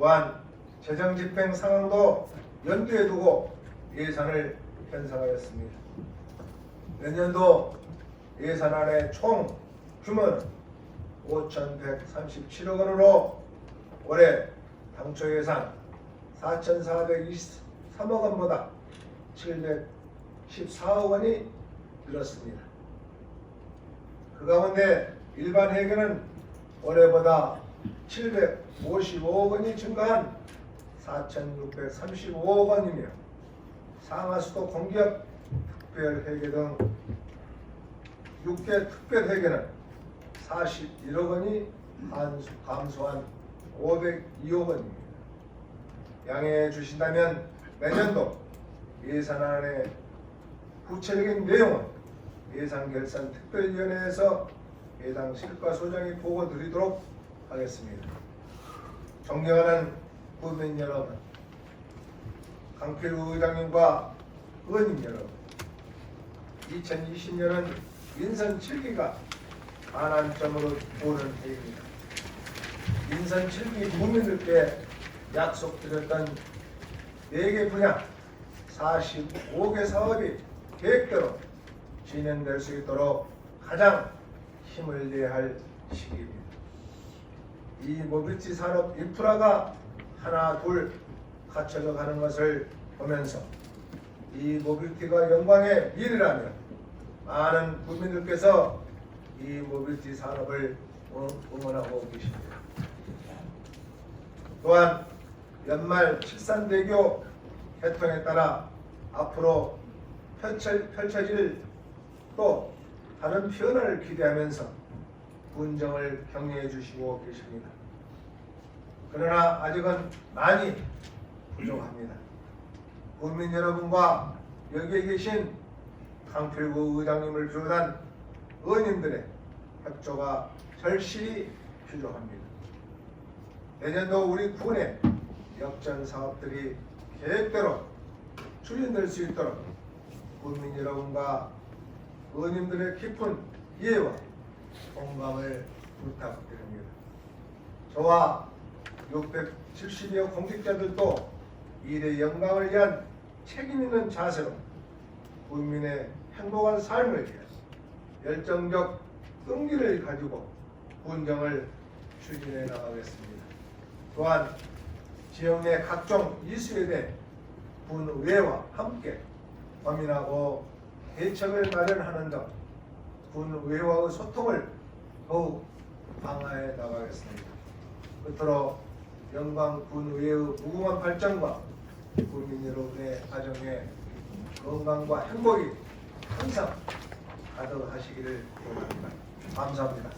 또한 재정 집행 상황도 염두에 두고 예산을 편성하였습니다. 내년도 예산안의 총 규모는 5,137억 원으로 올해 당초 예산 4,423억 원보다 714억 원이 늘었습니다. 그 가운데 일반 회계는 올해보다 755억 원이 증가한 4,635억 원이며 상하수도 공기업 특별회계 등 6개 특별회계는 41억 원이 감소한 502억 원입니다. 양해해 주신다면 내년도 예산안의 구체적인 내용은 예산결산특별위원회에서 해당 실과 소장이 보고 드리도록 하겠습니다. 존경하는 국민 여러분, 강필우 의장님과 의원님 여러분, 2020년은 민선 7기가 반환점으로 오는 해입니다. 민선 7기 국민들께 약속드렸던 4개 분야 45개 사업이 계획대로 진행될 수 있도록 가장 힘을 내야 할 시기입니다. 이 모빌티 산업 인프라가 하나 둘 갖춰져 가는 것을 보면서 이 모빌티가 영광의 미래라면 많은 국민들께서 이 모빌티 산업을 응- 응원하고 계십니다. 또한 연말 칠산대교 개통에 따라 앞으로 펼쳐, 펼쳐질 또 다른 변화를 기대하면서 분정을 격려해 주시고 계십니다. 그러나 아직은 많이 부족합니다. 국민 여러분과 여기에 계신 강필구 의장님을 비롯한 의원님들의 협조가 절실히 필요합니다. 내년도 우리 군의 역전 사업들이 계획대로 추진될 수 있도록 국민 여러분과 의원님들의 깊은 이해와 공감을 부탁드립니다. 저와 670여 공직자들도 일의 영광을 위한 책임 있는 자세로 국민의 행복한 삶을 위해 열정적 끈기를 가지고 군정을 추진해 나가겠습니다. 또한 지역 내 각종 이슈에 대해 군의회와 함께 고민하고 대책을 마련하는 등 군의회와의 소통을 더욱 강화해 나가겠습니다. 끝으로 영광 군의회의 무궁한 발전과 국민 여러분의 가정의 건강과 행복이 항상 가득하시기를 바랍니다. 감사합니다.